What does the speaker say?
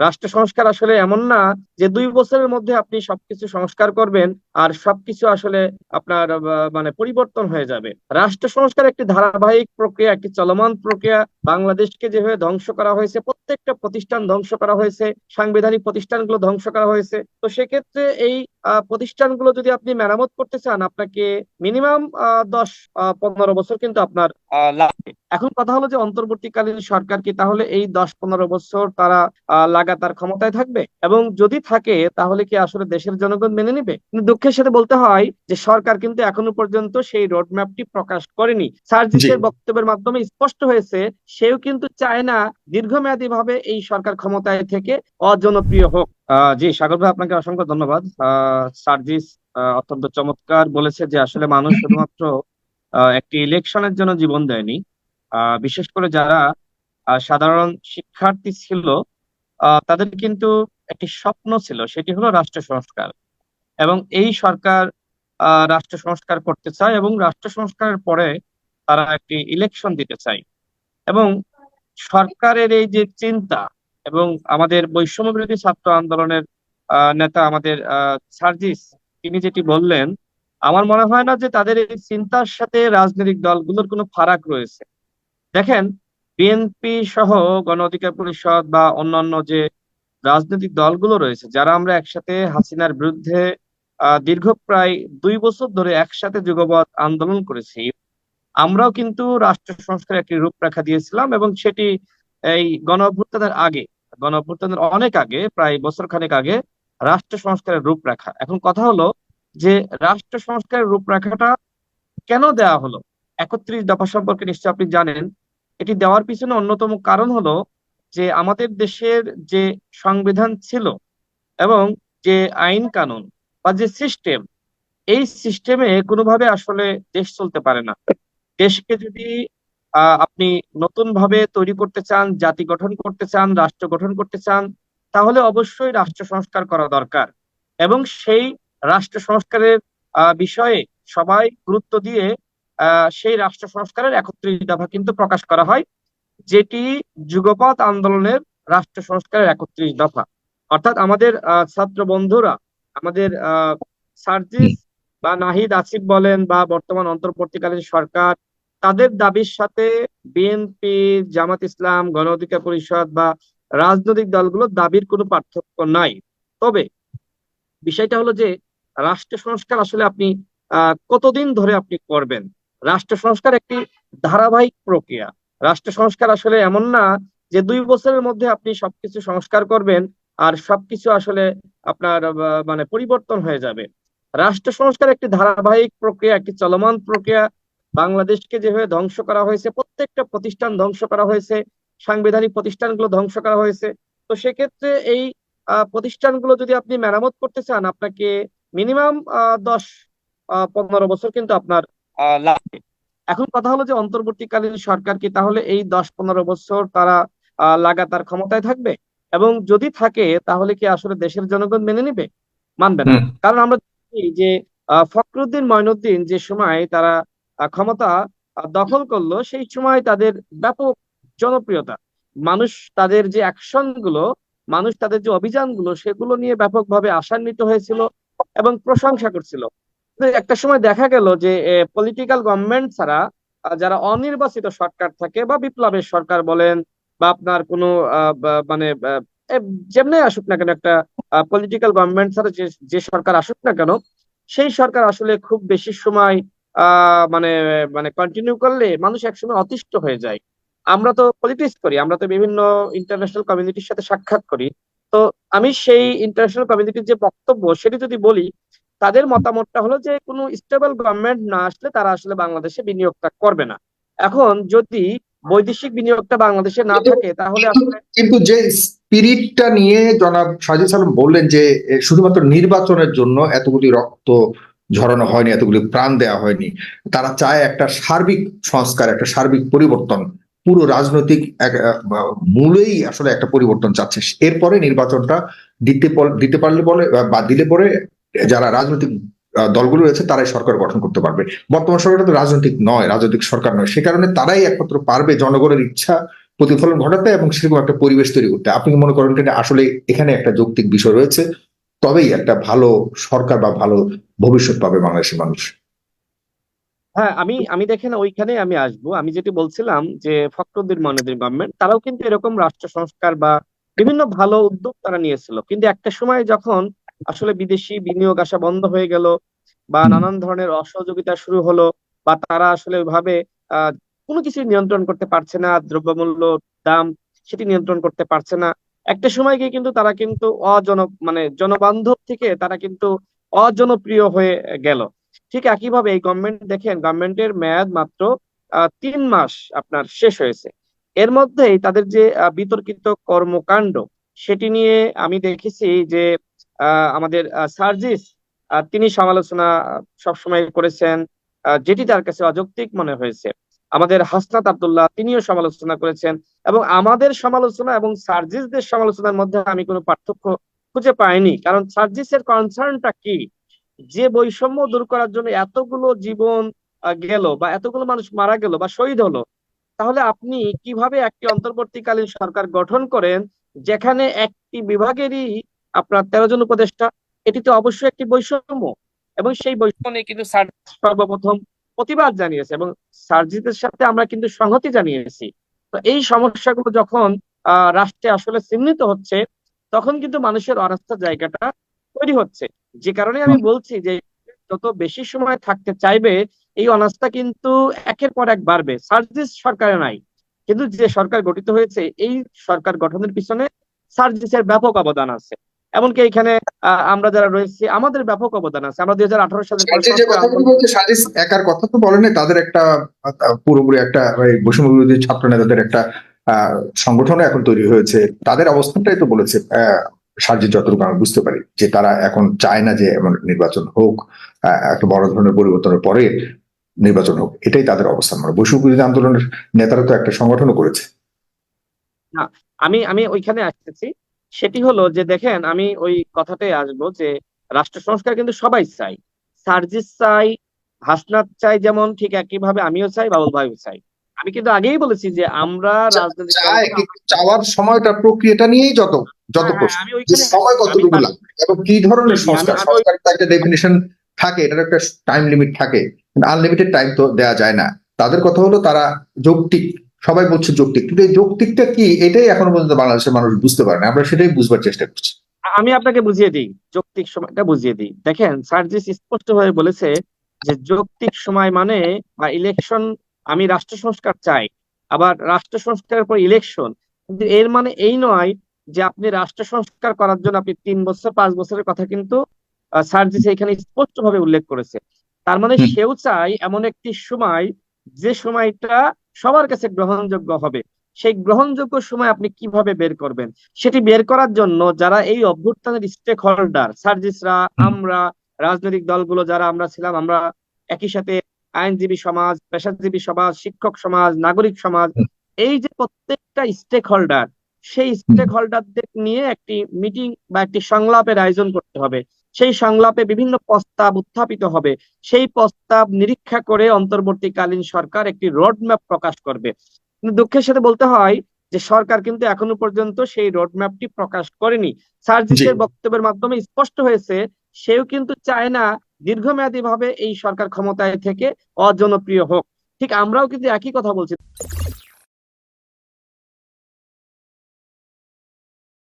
রাষ্ট্র সংস্কার আসলে এমন না যে দুই বছরের মধ্যে আপনি সবকিছু সংস্কার করবেন আর সবকিছু আসলে আপনার মানে পরিবর্তন হয়ে যাবে। রাষ্ট্র সংস্কার একটি ধারাবাহিক প্রক্রিয়া, একটি চলমান প্রক্রিয়া। বাংলাদেশকে যেভাবে ধ্বংস করা হয়েছে, প্রত্যেকটা প্রতিষ্ঠান ধ্বংস করা হয়েছে, সাংবিধানিক প্রতিষ্ঠানগুলো ধ্বংস করা হয়েছে। তো সেক্ষেত্রে এই প্রতিষ্ঠানগুলো যদি আপনি মেরামত করতে চান আপনাকে মিনিমাম দশ পনেরো বছর কিন্তু আপনার লাগবে। এখন কথা হলো যে অন্তর্বর্তীকালীন সরকার কি তাহলে এই দশ পনেরো বছর তারা লাগাতার ক্ষমতায় থাকবে? এবং যদি থাকে তাহলে কি আসলে দেশের জনগণ মেনে নিবে? কিন্তু দুঃখের সাথে বলতে হয় যে সরকার কিন্তু এখনও পর্যন্ত সেই রোডম্যাপটি প্রকাশ করেনি। সার্জিসের বক্তব্যের মাধ্যমে স্পষ্ট হয়েছে সেও কিন্তু চায় না দীর্ঘমেয়াদী ভাবে এই সরকার ক্ষমতায় থেকে অজনপ্রিয় হোক। জি সাগর ভাই আপনাকে অসংখ্য ধন্যবাদ। সার্জিস অত্যন্ত চমৎকার বলেছে যে আসলে মানুষ শুধুমাত্র একটি ইলেকশনের জন্য জীবন দেয়নি। বিশেষ করে যারা সাধারণ শিক্ষার্থী ছিল আহ, তাদের কিন্তু একটি স্বপ্ন ছিল সেটি হলো রাষ্ট্র সংস্কার। এবং এই সরকার আহ, রাষ্ট্র সংস্কার করতে চায় এবং রাষ্ট্র সংস্কারের পরে তারা একটি ইলেকশন দিতে চায়। এবং সরকারের এই যে চিন্তা এবং আমাদের বৈষম্য বিরোধী ছাত্র আন্দোলনের নেতা আমাদের সার্জিস, তিনি যেটি বললেন, আমার মনে হয় না যে তাদের এই চিন্তার সাথে রাজনৈতিক দলগুলোর কোনো ফারাক রয়েছে। দেখেন, বিএনপি সহ গণ অধিকার পরিষদ বা অন্যান্য যে রাজনৈতিক দলগুলো রয়েছে, যারা আমরা একসাথে হাসিনার বিরুদ্ধে দীর্ঘ প্রায় দুই বছর ধরে একসাথে যুগপৎ আন্দোলন করেছি, আমরাও কিন্তু রাষ্ট্র সংস্কারের একটি রূপরেখা দিয়েছিলাম এবং সেটি এই গণ অভ্যুত্থানের আগে গণ অভ্যুত্থানের অনেক আগে, প্রায় বছর খানেক আগে রাষ্ট্র সংস্কারের রূপরেখা। এখন কথা হলো যে রাষ্ট্র সংস্কারের রূপরেখাটা কেন দেওয়া হলো? একত্রিশ দফা সম্পর্কে নিশ্চয় আপনি জানেন। এটি দেওয়ার পিছনে অন্যতম কারণ হলো যে আমাদের দেশের যে সংবিধান ছিল এবং যে আইন কানুন বা যে সিস্টেম, এই সিস্টেমে কোনোভাবে আসলে দেশ চলতে পারে না। দেশকে যদি আপনি নতুন ভাবে তৈরি করতে চান, জাতি গঠন করতে চান, রাষ্ট্র গঠন করতে চান, তাহলে অবশ্যই রাষ্ট্র সংস্কার করা দরকার। এবং সেই রাষ্ট্র সংস্কারের বিষয়ে সবাই গুরুত্ব দিয়ে সেই রাষ্ট্র সংস্কারের একত্রিশ দফা কিন্তু প্রকাশ করা হয়, যেটি যুগপৎ আন্দোলনের রাষ্ট্র সংস্কারের একত্রিশ দফা। অর্থাৎ আমাদের ছাত্র বন্ধুরা, আমাদের সার্জিস বা নাহিদ আসিফ বলেন বা বর্তমান অন্তর্বর্তীকালীন সরকার তাদের দাবির সাথে বিএনপি, জামাত ইসলাম, গণ অধিকার পরিষদ বা রাজনৈতিক দলগুলোর দাবির কোনো পার্থক্য নাই। তবে বিষয়টা হলো যে রাষ্ট্র সংস্কার আসলে আপনি কতদিন ধরে আপনি করবেন? রাষ্ট্র সংস্কার একটি ধারাবাহিক প্রক্রিয়া। রাষ্ট্র সংস্কার আসলে এমন না যে দুই বছরের মধ্যে আপনি সবকিছু সংস্কার করবেন আর সবকিছু আসলে আপনার মানে পরিবর্তন হয়ে যাবে। রাষ্ট্র সংস্কার একটি ধারাবাহিক প্রক্রিয়া, একটি চলমান প্রক্রিয়া। বাংলাদেশকে যেভাবে ধ্বংস করা হয়েছে প্রত্যেকটা প্রতিষ্ঠান ধ্বংস করা হয়েছে সাংবিধানিক প্রতিষ্ঠানগুলো ধ্বংস করা হয়েছে। তো সেক্ষেত্রে এই প্রতিষ্ঠানগুলো যদি আপনি মেরামত করতে চান আপনাকে মিনিমাম দশ পনেরো বছর কিন্তু আপনার লাগবে। এখন কথা হলো যে অন্তর্বর্তীকালীন সরকার কি তাহলে এই দশ পনেরো বছর তারা আহ, লাগাতার ক্ষমতায় থাকবে? এবং যদি থাকে তাহলে কি আসলে দেশের জনগণ মেনে নিবে? মানবে না। কারণ আমরা যে আহ, ফখরুদ্দিন ময়নুদ্দিন যে সময় তারা ক্ষমতা দখল করল, সেই সময় তাদের ব্যাপক জনপ্রিয়তা। মানুষ তাদের যে অ্যাকশনগুলো, মানুষ তাদের যে অভিযানগুলো, সেগুলো নিয়ে ব্যাপকভাবে আশান্বিত হয়েছিল এবং প্রশংসা করছিল। একটা সময় দেখা গেল যে পলিটিক্যাল গভর্নমেন্ট ছাড়া যারা অনির্বাচিত সরকার থাকে বা বিপ্লবের সরকার বলেন বা আপনার কোনো মানে যেমনি আসুক না কেন একটা পলিটিক্যাল গভর্নমেন্ট ছাড়া যে সরকার আসুক না কেন, সেই সরকার আসলে খুব বেশি সময় মানে মানে কন্টিনিউ করলে মানুষ একসময় অতিষ্ঠ হয়ে যায়। আমরা তো পলিটিক্স করি আমরা তো বিভিন্ন ইন্টারন্যাশনাল কমিউনিটির সাথে সাক্ষাৎ করি। তো আমি সেই ইন্টারন্যাশনাল কমিউনিটির যে বক্তব্য সেটি যদি বলি তাদের মতামতটা হলো যে কোনো স্টেবল গভর্নমেন্ট না আসলে তারা আসলে বাংলাদেশে বিনিয়োগটা করবে না। এখন যদি বৈদেশিক বিনিয়োগটা বাংলাদেশে না থাকে তাহলে আসলে কিন্তু যে স্পিরিটটা নিয়ে জনাব সাজিদ আলম বললেন যে শুধুমাত্র নির্বাচনের জন্য এতগুলি রক্ত ঝরানো হয়নি, এতগুলি প্রাণ দেওয়া হয়নি। তারা চায় একটা সার্বিক সংস্কার, একটা সার্বিক পরিবর্তন। পুরো রাজনৈতিক মূলেই আসলে একটা পরিবর্তন চাচ্ছে। এরপরে নির্বাচনটা দিতে দিতে পারলে বলে, বা দিলে পরে যারা রাজনৈতিক দলগুলো রয়েছে তারাই সরকার গঠন করতে পারবে। বর্তমান সরকারটা তো রাজনৈতিক নয়, রাজনৈতিক সরকার নয়। সে কারণে তারাই একমাত্র পারবে জনগণের ইচ্ছা প্রতিফলন ঘটাতে এবং সেরকম একটা পরিবেশ তৈরি করতে। আপনি মনে করেন আসলে এখানে একটা যৌক্তিক বিষয় রয়েছে? তবেই একটা ভালো সরকার বা ভালো ভবিষ্যৎ পাবে বাংলাদেশের মানুষ। হ্যাঁ আমি আমি দেখেন ওইখানে আমি আসব। আমি যেটি বলছিলাম যে ফখরুদ্দিন মনিদের গভর্নমেন্ট তারাও কিন্তু এরকম রাষ্ট্র সংস্কার বা বিভিন্ন ভালো উদ্যোগ তারা নিয়েছিল। কিন্তু একটা সময় যখন আসলে বিদেশি বিনিয়োগ আসা বন্ধ হয়ে গেল বা নানান ধরনের অসহযোগিতা শুরু হলো বা তারা আসলে ওইভাবে আহ কোনো কিছু নিয়ন্ত্রণ করতে পারছে না দ্রব্যমূল্য দাম সেটি নিয়ন্ত্রণ করতে পারছে না। একটা সময় গিয়ে কিন্তু তারা কিন্তু অজন মানে জনবান্ধব থেকে তারা কিন্তু অজনপ্রিয় হয়ে গেল। ঠিক একইভাবে এই গভর্নমেন্ট দেখেন গভর্নমেন্টের মেয়াদ মাত্র তিন মাস আপনার শেষ হয়েছে। এর মধ্যেই তাদের যে বিতর্কিত কর্মকাণ্ড, সেটি নিয়ে আমি দেখেছি যে আমাদের সার্জিস তিনি সমালোচনা সবসময় করেছেন যেটি তার কাছে অযৌক্তিক মনে হয়েছে। আমাদের হাসনাত আব্দুল্লাহ, তিনিও সমালোচনা করেছেন এবং আমাদের সমালোচনা এবং সার্জিসদের সমালোচনার মধ্যে আমি কোনো পার্থক্য খুঁজে পাইনি কারণ সার্জিসের কনসার্নটা কি? যে বৈষম্য দূর করার জন্য এতগুলো জীবন গেল বা এতগুলো মানুষ মারা গেল বা শহীদ হলো, তাহলে আপনি কীভাবে একটি অন্তর্বর্তীকালীন সরকার গঠন করেন, যেখানে একটি বিভাগেরই আপনার তেরো জন উপদেষ্টা এটি তো অবশ্যই একটি বৈষম্য। এবং সেই বৈষম্য নিয়ে কিন্তু সর্বপ্রথম প্রতিবাদ জানিয়েছে এবং সার্জিদের সাথে আমরা কিন্তু সংহতি জানিয়েছি। তো এই সমস্যাগুলো যখন আহ রাষ্ট্রে আসলে চিহ্নিত হচ্ছে তখন কিন্তু মানুষের অনাস্থার জায়গাটা তৈরি হচ্ছে। যে কারণে আমি বলছি যে যত বেশি সময় থাকতে চাইবে এই অনাস্থা কিন্তু একের পর এক বাড়বে। সার্জিস সরকারে নাই। কিন্তু যে সরকার গঠিত হয়েছে এই সরকার গঠনের পিছনে সার্জিসের ব্যাপক অবদান আছে। এমনকি এখানে আমরা যারা রয়েছি আমাদের ব্যাপক অবদান আছে। আমরা দুই হাজার আঠারো সালে একার কথা তো বলেনি তাদের একটা পুরোপুরি একটা বৈষম্য বিরোধী ছাত্র নেতাদের একটা সংগঠনও এখন তৈরি হয়েছে। তাদের অবস্থানটাই তো বলেছে আহ, সার্জিস যতটুকু আমি বুঝতে পারি যে তারা এখন চায় না যে এমন নির্বাচন হোক একটা বড় ধরনের পরিবর্তনের পরে নির্বাচন হোক। এটাই তাদের অবস্থান। মানে বৈষম্য বিরোধী আন্দোলনের নেতারা তো একটা সংগঠনও করেছে। না আমি আমি ওইখানে আসতেছি। সেটি হলো যে দেখেন আমি ওই কথাটাই আসব যে রাষ্ট্র সংস্কার কিন্তু সবাই চাই সার্জিস চাই হাসনাত চাই যেমন ঠিক একইভাবে আমিও চাই বাবুল ভাইও চাই। আমি কিন্তু আগেই বলেছি যে আমরা রাজনৈতিক চায় দলগুলো- কিন্তু চাওয়ার সময়টা প্রক্রিয়াটা নিয়েই যত যত হ্যাঁ, প্রশ্ন আমি সময় কতটুকু এবং কি ধরনের সংস্কার সংস্কার একটা ডেফিনেশন থাকে এটার একটা টাইম লিমিট থাকে আনলিমিটেড টাইম তো দেওয়া যায় না। তাদের কথা হলো তারা যৌক্তিক সবাই বলছে যৌক্তিক কিন্তু এই যৌক্তিকটা কি এটাই এখনও পর্যন্ত বাংলাদেশের মানুষ বুঝতে পারে না আমরা সেটাই বুঝবার চেষ্টা করছি। আমি আপনাকে বুঝিয়ে দিই যৌক্তিক সময়টা বুঝিয়ে দিই। দেখেন সার্জিস স্পষ্ট হয়ে বলেছে যে যৌক্তিক সময় মানে বা ইলেকশন আমি রাষ্ট্র সংস্কার চাই আবার রাষ্ট্র সংস্কারের পর ইলেকশন কিন্তু এর মানে এই নয় যে আপনি রাষ্ট্র সংস্কার করার জন্য আপনি তিন বছর পাঁচ বছরের কথা কিন্তু সার্জিস এখানে স্পষ্ট ভাবে উল্লেখ করেছে। তার মানে সেও চাই এমন একটি সময় যে সময়টা সবার কাছে গ্রহণযোগ্য হবে। সেই গ্রহণযোগ্য সময় আপনি কীভাবে বের করবেন? সেটি বের করার জন্য যারা এই অভ্যুত্থানের স্টেক হোল্ডার সার্জিসরা আমরা রাজনৈতিক দলগুলো যারা আমরা ছিলাম আমরা একই সাথে আইনজীবী সমাজ পেশাজীবী সমাজ শিক্ষক সমাজ নাগরিক সমাজ এই যে প্রত্যেকটা স্টেক হোল্ডার সেই স্টেক হোল্ডারদের নিয়ে একটি মিটিং বা একটি সংলাপের আয়োজন করতে হবে। সেই সংলাপে বিভিন্ন প্রস্তাব উত্থাপিত হবে। সেই প্রস্তাব নিরীক্ষা করে অন্তর্বর্তীকালীন সরকার একটি রোড ম্যাপ প্রকাশ করবে। কিন্তু দুঃখের সাথে বলতে হয় যে সরকার কিন্তু এখনও পর্যন্ত সেই রোড ম্যাপটি প্রকাশ করেনি। সার্জিসের বক্তব্যের মাধ্যমে স্পষ্ট হয়েছে সেও কিন্তু চায় না দীর্ঘমেয়াদী ভাবে এই সরকার ক্ষমতায় থেকে অজনপ্রিয় হোক। ঠিক আমরাও কিন্তু একই কথা বলছি।